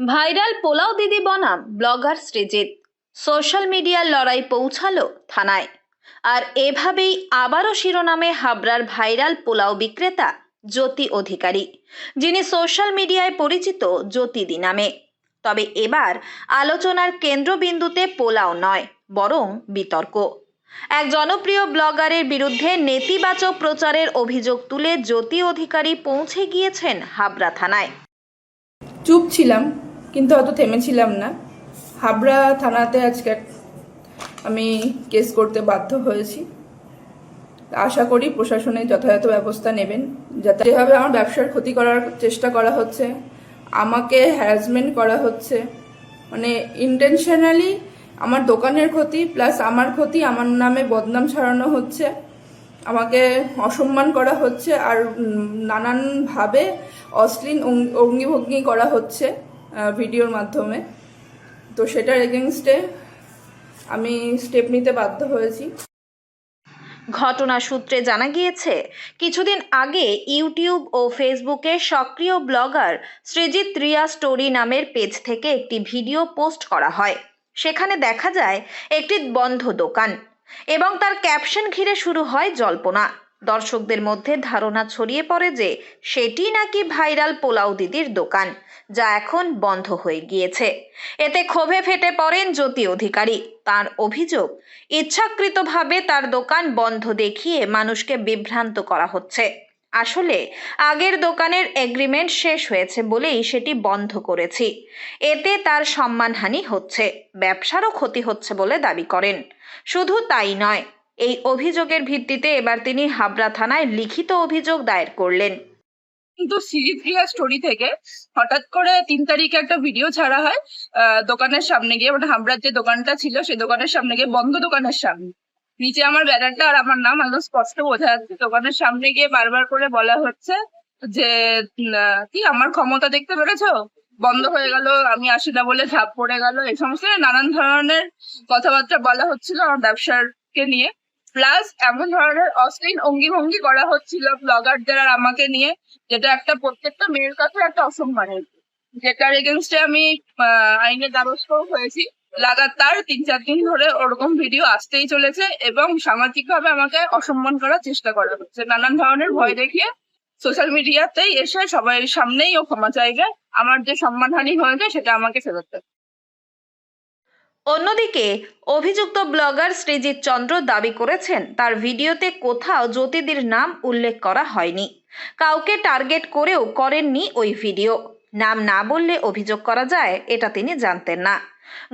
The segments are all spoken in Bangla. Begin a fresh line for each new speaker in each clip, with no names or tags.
ভাইরাল পোলাও দিদি বনাম ব্লগার সৃজিত সোশ্যাল মিডিয়ার লড়াই পৌঁছালো থানায়। আর এভাবেই আবারও শিরোনামে হাবড়ার ভাইরাল পোলাও বিক্রেতা জ্যোতি অধিকারী, যিনি সোশ্যাল মিডিয়ায় পরিচিত জ্যোতিদি নামে। তবে এবার আলোচনার কেন্দ্রবিন্দুতে পোলাও নয়, বরং বিতর্ক। এক জনপ্রিয় ব্লগারের বিরুদ্ধে নেতিবাচক প্রচারের অভিযোগ তুলে জ্যোতি অধিকারী পৌঁছে গিয়েছেন হাবড়া থানায়।
চুপ ছিলাম কিন্তু অত থেমেছিলাম না। হাবড়া থানাতে আজকে আমি কেস করতে বাধ্য হয়েছি। আশা করি প্রশাসনের যথাযথ ব্যবস্থা নেবেন। যাতে যেভাবে আমার ব্যবসার ক্ষতি করার চেষ্টা করা হচ্ছে, আমাকে হ্যারাসমেন্ট করা হচ্ছে মানে ইন্টেনশনালি আমার দোকানের ক্ষতি প্লাস আমার ক্ষতি, আমার নামে বদনাম ছড়ানো হচ্ছে, আমাকে অসম্মান করা হচ্ছে, আর নানানভাবে অশ্লীল অঙ্গিভঙ্গি করা হচ্ছে। ভিডিওর মাধ্যমে। তো সেটার এগেনস্টে আমি স্টেপ নিতে বাধ্য হয়েছি।
ঘটনা সূত্রে জানা গিয়েছে, কিছুদিন আগে ইউটিউব ও ফেসবুকে সক্রিয় ব্লগার সৃজিত রিয়া স্টোরি নামের পেজ থেকে একটি ভিডিও পোস্ট করা হয়। সেখানে দেখা যায়, একটি বন্ধ দোকান এবং তার ক্যাপশন ঘিরে শুরু হয় জল্পনা। দর্শকদের মধ্যে ধারণা ছড়িয়ে পড়ে যে সেটি নাকি ভাইরাল পোলাও দিদির দোকান, যা এখন বন্ধ হয়ে গিয়েছে। এতে ক্ষোভে ফেটে পড়েন জ্যোতি অধিকারী। তার অভিযোগ, ইচ্ছাকৃতভাবে তার দোকান বন্ধ দেখিয়ে মানুষকে বিভ্রান্ত করা হচ্ছে। আসলে, আগের দোকানের এগ্রিমেন্ট শেষ হয়েছে বলেই সেটি বন্ধ করেছি। এতে তার সম্মানহানি হচ্ছে, ব্যবসারও ক্ষতি হচ্ছে বলে দাবি করেন। শুধু তাই নয় এই অভিযোগের ভিত্তিতে এবার তিনি হাবড়া থানায় লিখিত অভিযোগ দায়ের করলেন।
কিন্তু সিরিপ্রিয়া স্টোরি থেকে হঠাৎ করে তিন তারিখে একটা ভিডিও ছাড়া হয় দোকানের সামনে গিয়ে মানে হাবড়ার যে দোকানটা ছিল, সেই দোকানের সামনে গিয়ে, বন্ধ দোকানের সামনে। নিচে আমার ব্যানারটা আর আমার নাম একদম স্পষ্ট বোঝা যাচ্ছে। দোকানের সামনে গিয়ে বারবার করে বলা হচ্ছে যে কি আমার ক্ষমতা দেখতে পেরেছ? বন্ধ হয়ে গেল, আমি আসি না বলে ঝাঁপ পড়ে গেল। এই সমস্ত নানান ধরনের কথাবার্তা বলা হচ্ছিল আমার ব্যবসার কে নিয়ে। প্লাস এমন ধরনের অশ্লীল অঙ্গি ভঙ্গি করা হচ্ছিল ব্লগারদের আর আমাকে নিয়ে, যেটা একটা প্রত্যেকটা মেয়ের কাছে একটা অসম্মানের যেটার এগেনস্টে আমি আইনের দ্বারস্থ হয়েছি। লাগাতার তিন চার দিন ধরে ওরকম ভিডিও আসতেই চলেছে এবং সামাজিক ভাবে আমাকে অসম্মান করার চেষ্টা করা হচ্ছে। নানান ধরনের ভয় দেখিয়ে সোশ্যাল মিডিয়াতেই এসে সবাই সামনেই ও ক্ষমা চাইবে। আমার যে সম্মানহানি হয়েছে সেটা আমাকে ফেরত দেবে।
অন্যদিকে, অভিযুক্ত ব্লগার শ্রীজিৎ চন্দ্র দাবি করেছেন, তার ভিডিওতে কোথাও জ্যোতিদির নাম উল্লেখ করা হয়নি। কাউকে টার্গেট করেও করেননি ওই ভিডিও। নাম না বললে অভিযোগ করা যায়, এটা তিনি জানতেন না।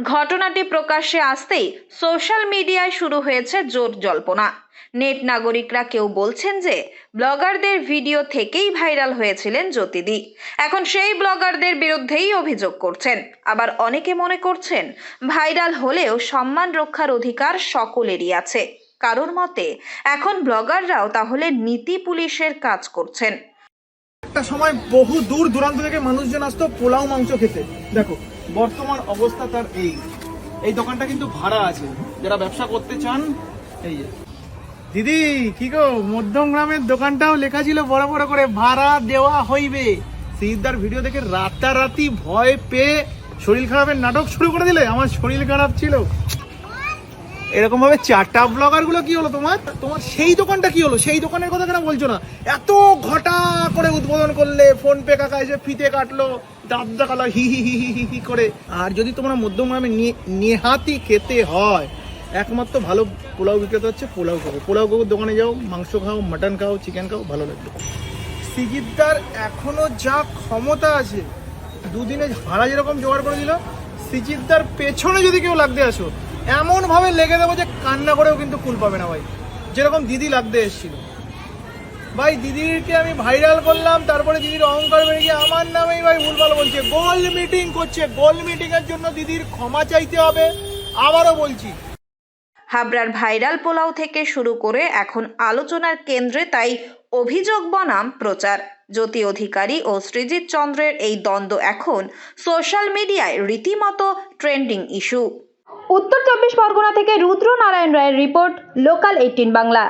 ঘটনাটি প্রকাশ্যে আসতেই সোশ্যাল মিডিয়ায় শুরু হয়েছে জোর জল্পনা। নেট নাগরিকরা কেউ বলছেন যে, ব্লগারদের ভিডিও থেকেই ভাইরাল হয়েছিলেন জ্যোতিদি। এখন সেই ব্লগারদের বিরুদ্ধেই অভিযোগ করছেন। আবার অনেকে মনে করছেন, ভাইরাল হলেও সম্মান রক্ষার অধিকার সকলেরই আছে। কারোর মতে, এখন ব্লগাররাও তাহলে নীতি পুলিশের কাজ করছেন।
একটা সময় বহু দূর দূরান্ত থেকে মানুষজন আসতো পোলাও, মাংস খেতে। দেখো, বর্তমান অবস্থা তার এই। এই দোকানটা কিন্তু ভাড়া আছে। যারা ব্যবসা করতে চান, এই দিদি, কি গো মধ্যম গ্রামের দোকানটাও লেখা ছিল বড় বড় করে, ভাড়া দেওয়া হইবে। সিদ্ধার ভিডিও দেখে রাতারাতি ভয় পেয়ে শরীর খারাপের নাটক শুরু করে দিলে। আমার শরীর খারাপ ছিল। এরকম ভাবে চারটা ব্লগারগুলো কি হলো তোমার? তোমার সেই দোকানটা কি হলো? সেই দোকানের কথা কেন বলছো না? এত ঘটা করে উদ্বোধন করলে ফোন পে কাকা এসে ফিতে কাটলো, দাঁত দেখাল, হি হি হি হি হি করে। আর যদি তোমরা মধ্যমগ্রামে নেহাতি খেতে হয়, একমাত্র ভালো পোলাও বিক্রেতা হচ্ছে পোলাও কাকু। পোলাও কাকুর দোকানে যাও, মাংস খাও মাটন খাও চিকেন খাও, ভালো লাগবে। সিজিদ্দার এখনও যা ক্ষমতা আছে, দুদিনে ভাড়া যেরকম জোগাড় করে দিল সিজিদ্দার পেছনে যদি কেউ লাগতে আসো এমন ভাবে লেগে দেবো যে কান্না করেও কিন্তু কুল পাবে না ভাই। যেরকম দিদি লাগতে এসেছিল। ভাই, দিদিকে আমি ভাইরাল করলাম, তারপরে দিদির অহংকার বেড়ে গিয়ে আমার নামেই ভাই ভুলভাল বলছে। গোল মিটিং করছে। গোল মিটিং এর জন্য দিদির ক্ষমা চাইতে হবে, আবারও বলছি।
হাবড়ার ভাইরাল পোলাও থেকে শুরু করে এখন আলোচনার কেন্দ্রে তাই অভিযোগ বনাম প্রচার। জ্যোতি অধিকারী ও সৃজিত চন্দ্রের এই দ্বন্দ্ব এখন সোশ্যাল মিডিয়ায় রীতিমতো ট্রেন্ডিং ইস্যু উত্তর চব্বিশ পরগনা থেকে রুদ্র নারায়ণ রায়ের রিপোর্ট লোকাল এইটিন বাংলা।